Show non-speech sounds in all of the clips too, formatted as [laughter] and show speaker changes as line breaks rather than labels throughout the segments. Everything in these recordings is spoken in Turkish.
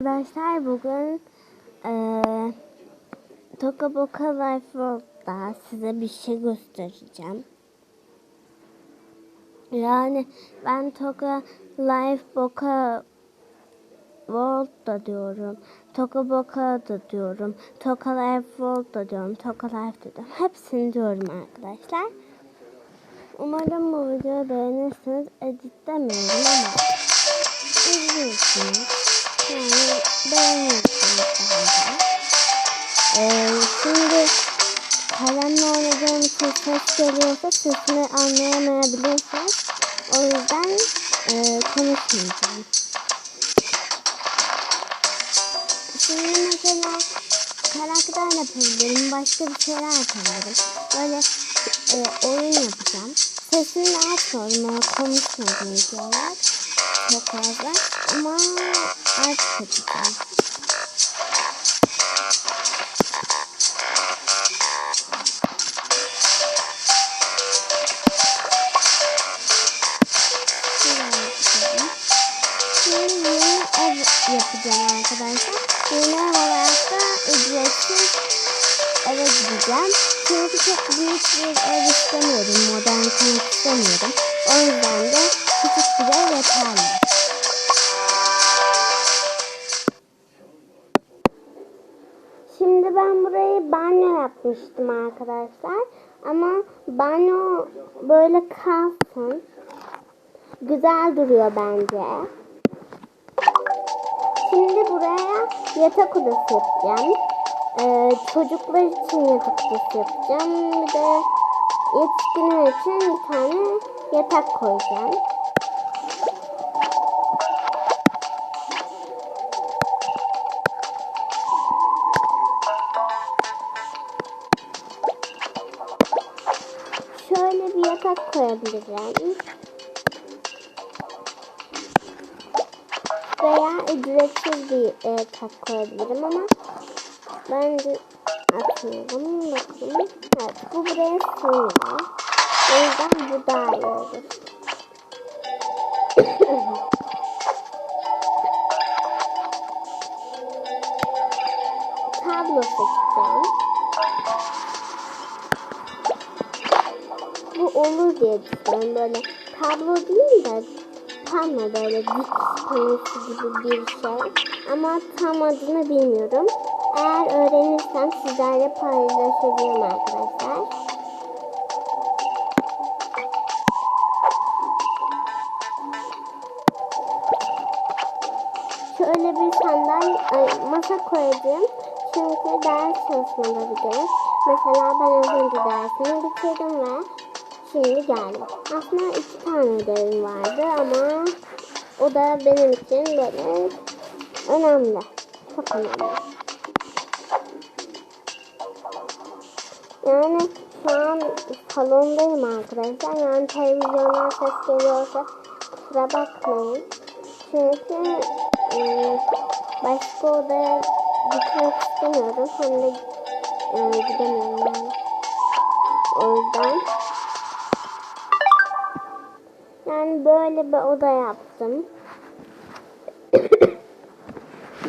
Arkadaşlar bugün eee Toka Boka Life World'da size bir şey göstereceğim. Yani ben Toka Life Boka World'da diyorum. Toka Boka da diyorum. Toka Life World'da diyorum. Toka Life da diyorum. Hepsini diyorum arkadaşlar. Umarım bu videoyu beğenirsiniz. Editlemiyorum ama izliyorsunuz. Yani beğeniyorsunuz bence. Ee, şimdi kalemle oynadığım için ses geliyorsa sesini anlayamayabilirsiniz. O yüzden e, konuşmayacağım. Şimdi mesela karakter yapabilirim, başka bir şeyler yapabilirim. Böyle e, oyun yapacağım. Sesini öyle konuşmadım diyorlar. Çok fazla ama artık yapacağım. Arkadaşlar. Yeni olarak da ücretsiz eve gideceğim. Çünkü çok büyük bir ev istemiyorum. Modern konut istemiyorum. O yüzden de küçük bir ev yeterli. Yapmıştım arkadaşlar. Ama banyo böyle kalsın. Güzel duruyor bence. Şimdi buraya yatak odası yapacağım. Ee, çocuklar için yatak odası yapacağım. Bir de yetişkinler için bir tane yatak koyacağım. E, yatak koyabilirim ama bence atmıyorum. Bakın. Evet, bu buraya sığmıyor. O yüzden bu daha iyi olur. [laughs] Tablo seçeceğim. Bu olur diye düşünüyorum. Böyle tablo değil de da böyle dik panosu gibi bir şey. Ama tam adını bilmiyorum. Eğer öğrenirsem sizlerle paylaşacağım arkadaşlar. Şöyle bir sandal ay, masa koyacağım. Çünkü ders çalışmaları gerek. Mesela ben az önce dersimi bitirdim ve şimdi geldim. Aslında iki tane ödevim vardı ama o da benim için böyle önemli. Çok önemli. Yani şu an salondayım arkadaşlar. Yani televizyondan ses geliyorsa kusura bakmayın. Çünkü e, başka odaya gitmek istemiyorum. Hem de e, gidemiyorum yani. O yüzden yani böyle bir oda yaptım.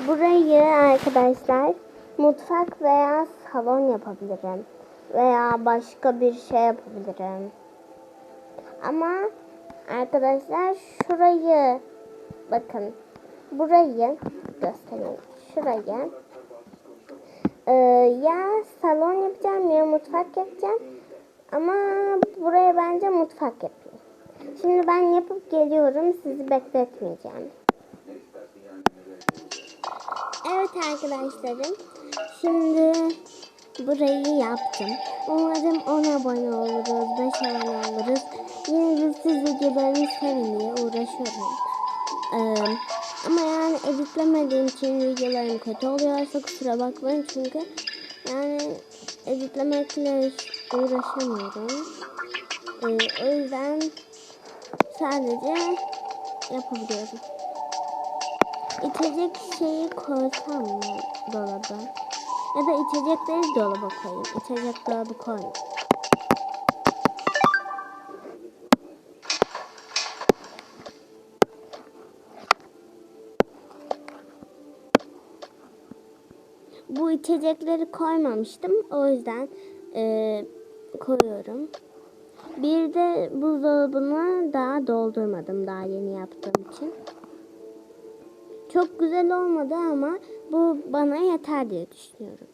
Burayı arkadaşlar mutfak veya salon yapabilirim. Veya başka bir şey yapabilirim. Ama arkadaşlar şurayı bakın burayı göstereyim. Şurayı ee, ya salon yapacağım ya mutfak yapacağım. Ama buraya bence mutfak yapayım. Şimdi ben yapıp geliyorum. Sizi bekletmeyeceğim. Evet arkadaşlarım. Şimdi burayı yaptım. Umarım 10 abone oluruz, 5 abone oluruz. Yine de siz videolarımı sevin diye uğraşıyorum. Ee, ama yani editlemediğim için videolarım kötü oluyorsa kusura bakmayın çünkü yani editlemekle uğraşamıyorum. Ee, o yüzden sadece yapabiliyorum. İçecek şeyi koysam mı dolaba? Ya da içecekleri dolaba koyayım. İçecek dolabı koyayım. bu içecekleri koymamıştım. O yüzden e, koyuyorum. Bir de buzdolabını daha doldurmadım daha yeni yaptığım için. Çok güzel olmadı ama bu bana yeter diye düşünüyorum.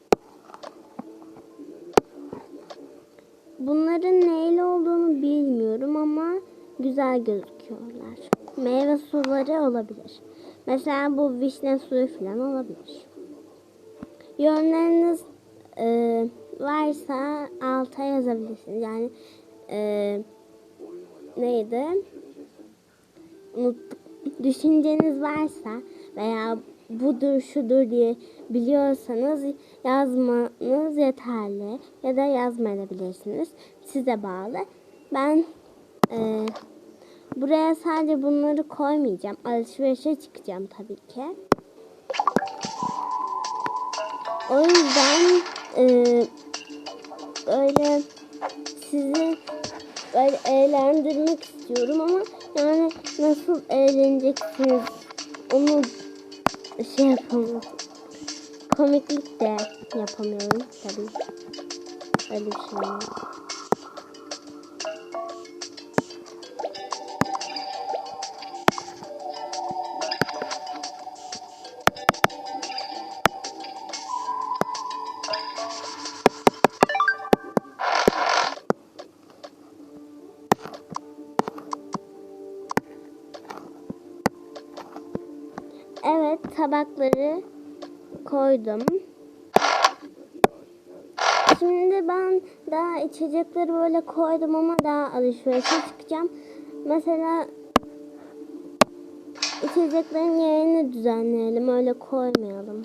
Bunların neyle olduğunu bilmiyorum ama güzel gözüküyorlar. Meyve suları olabilir. Mesela bu vişne suyu falan olabilir. Yorumlarınız e, varsa alta yazabilirsiniz. Yani e, neydi? Unuttum. Düşünceniz varsa veya budur şudur diye biliyorsanız yazmanız yeterli ya da yazmayabilirsiniz. Size bağlı. Ben e, buraya sadece bunları koymayacağım. Alışverişe çıkacağım tabii ki. O yüzden e, böyle sizi böyle eğlendirmek istiyorum ama yani nasıl eğleneceksiniz onu şey yapamıyorum. Komiklik de yapamıyorum tabii. Öyle bir şey yok. Tabakları koydum. Şimdi ben daha içecekleri böyle koydum ama daha alışverişe çıkacağım. Mesela içeceklerin yerini düzenleyelim. Öyle koymayalım.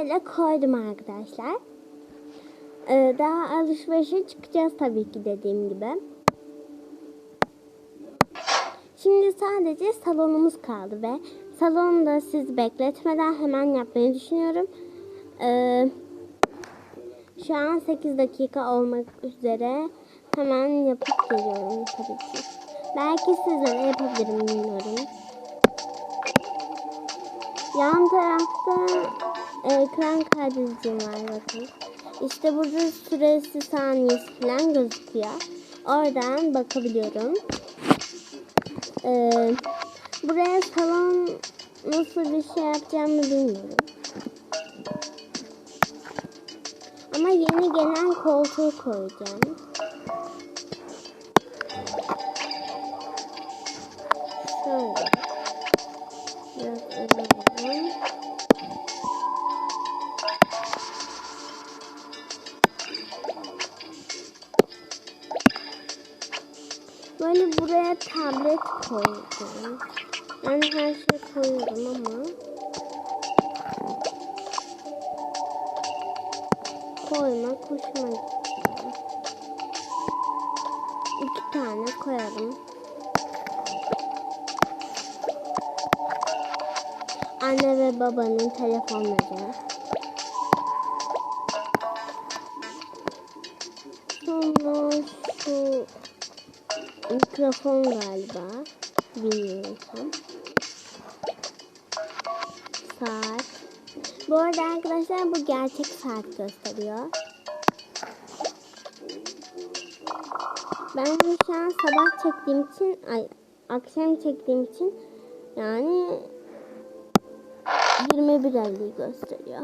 Böyle koydum arkadaşlar. Ee, daha alışverişe çıkacağız tabii ki dediğim gibi. Şimdi sadece salonumuz kaldı ve salonda siz bekletmeden hemen yapmayı düşünüyorum. Ee, şu an 8 dakika olmak üzere hemen yapıp geliyorum tabii ki. Belki sizlere yapabilirim bilmiyorum. Yan tarafta ekran kaydedicim var bakın. İşte burada süresi saniyesi falan gözüküyor. Oradan bakabiliyorum. Ee, buraya salon nasıl bir şey yapacağımı bilmiyorum. Ama yeni gelen koltuğu koyacağım. Anne ve babanın telefonları. Sonra şu mikrofon galiba. Bilmiyorum. Saat. Bu arada arkadaşlar bu gerçek saat gösteriyor. Ben şu an sabah çektiğim için, ay akşam çektiğim için yani 21.50 gösteriyor.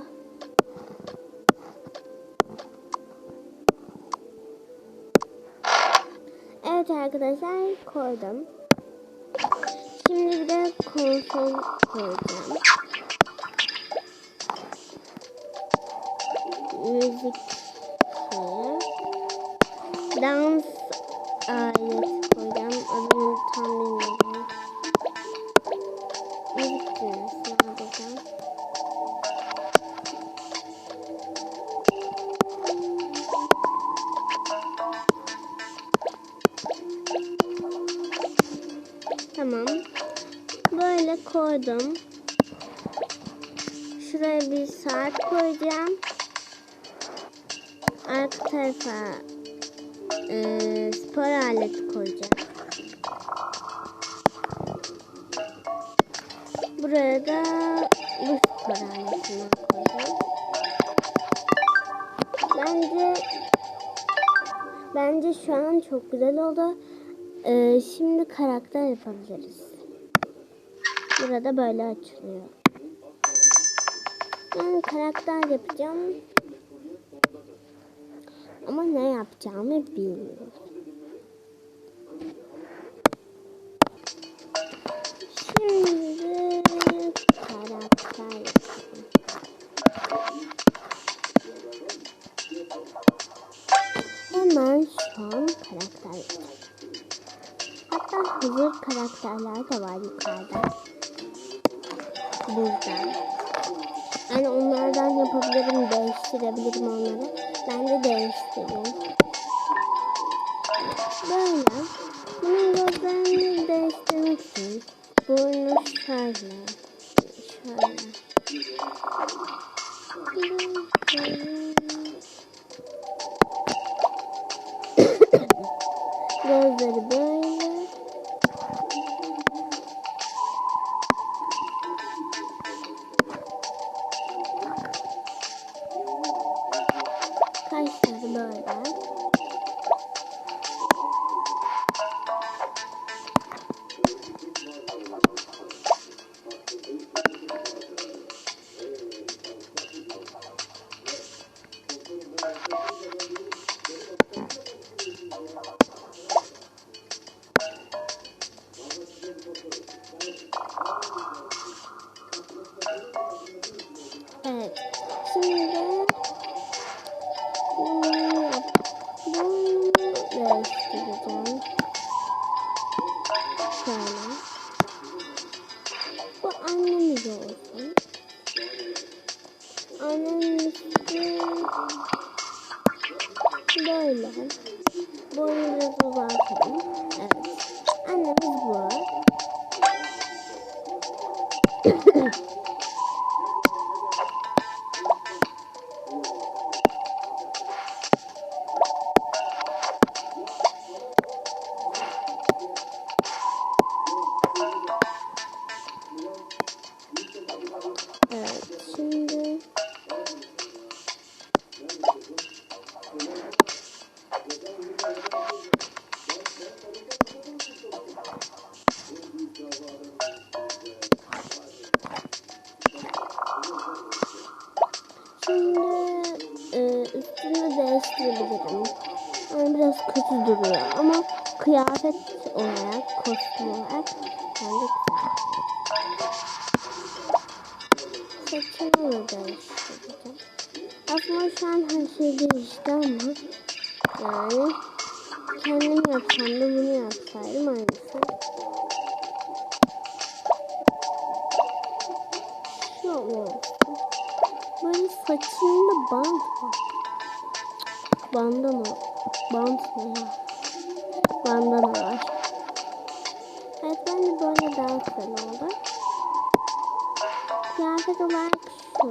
Evet arkadaşlar koydum. Şimdi bir de konsol koyacağım. Koydum. Şuraya bir saat koyacağım. Arka tarafa e, spor aleti koyacağım. Buraya da bu spor aletini koyacağım. Bence bence şu an çok güzel oldu. Ee, şimdi karakter yapabiliriz. Burada böyle açılıyor. Ben karakter yapacağım. Ama ne yapacağımı bilmiyorum. Değiştireyim. Böyle. Bunun gözlerini değiştirmek için burnu şöyle. Şöyle. Böyle. Boynu biraz uzaltalım. Evet. Annemiz bu. Kıyafet olarak, kostüm olarak bence değiştireceğim. Aslında şu an her şey değişti ama yani kendim yapsam da bunu yapsaydım aynısı. Şu olsun. Böyle saçında bant var. Bandana. Bant ne ya? Bandana var. Evet bence böyle daha güzel oldu. Kıyafet olarak şu.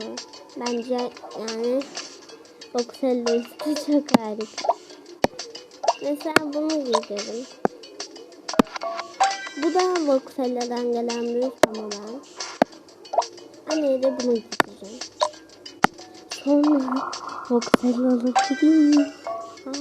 Bence yani Oxel'le [laughs] üstü çok harika. Mesela bunu giydirim. Bu da Voxella'dan gelen bir üst ama ben. Anneye de bunu giydireceğim. Sonra Voxell alıp gideyim. Ha.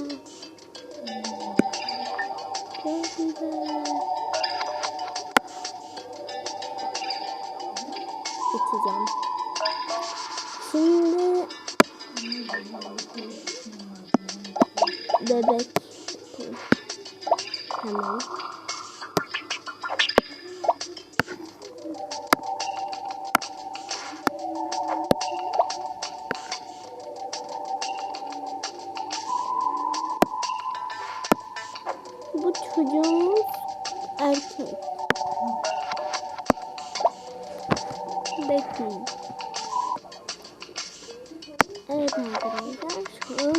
Bekleyin. Evet arkadaşlar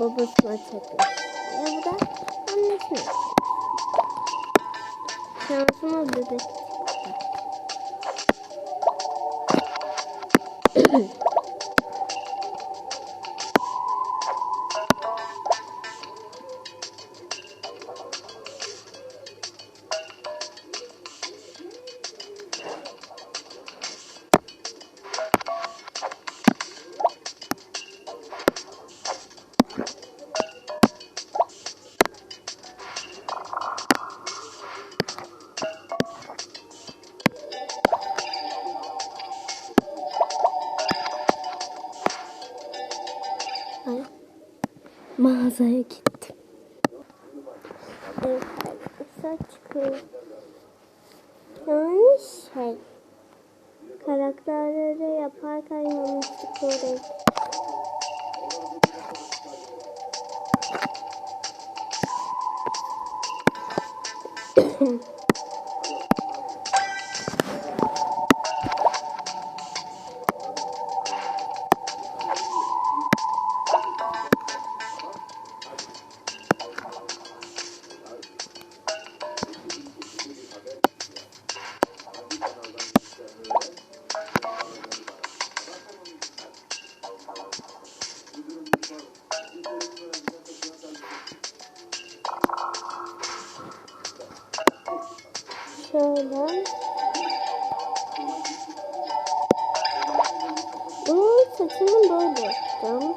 babasına çekmiş. Ya bu da annesine. Şansıma bebek saç kıvır. Yani şey. Karakterleri yaparken yanlışlıkla oraya Şöyle. [clears throat] Saçını böyle yapacağım.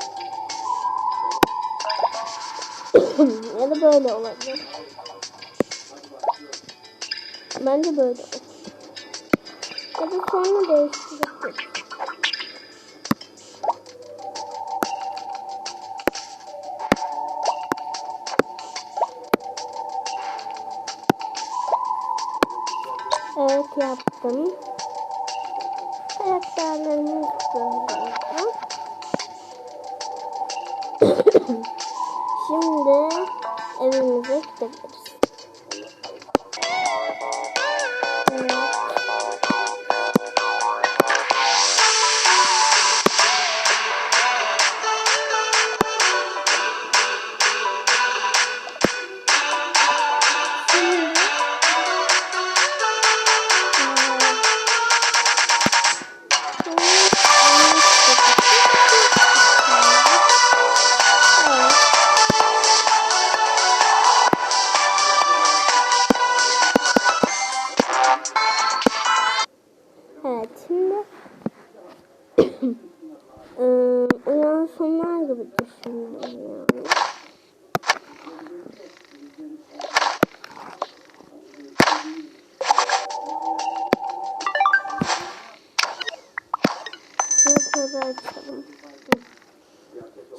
[coughs] ya da böyle olabilir. Bence böyle olur. Ya da sonra değiştirebiliriz. Evimize gidebiliriz. Evet şimdi ıı, uyansınlar gibi düşündüm yani.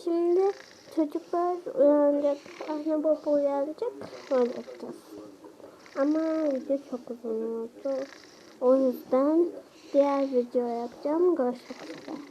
Şimdi çocuklar uyanacak, anne baba uyanacak, öyle yapacağız. Ama video çok uzun oldu. O yüzden diğer video yapacağım. Görüşmek üzere.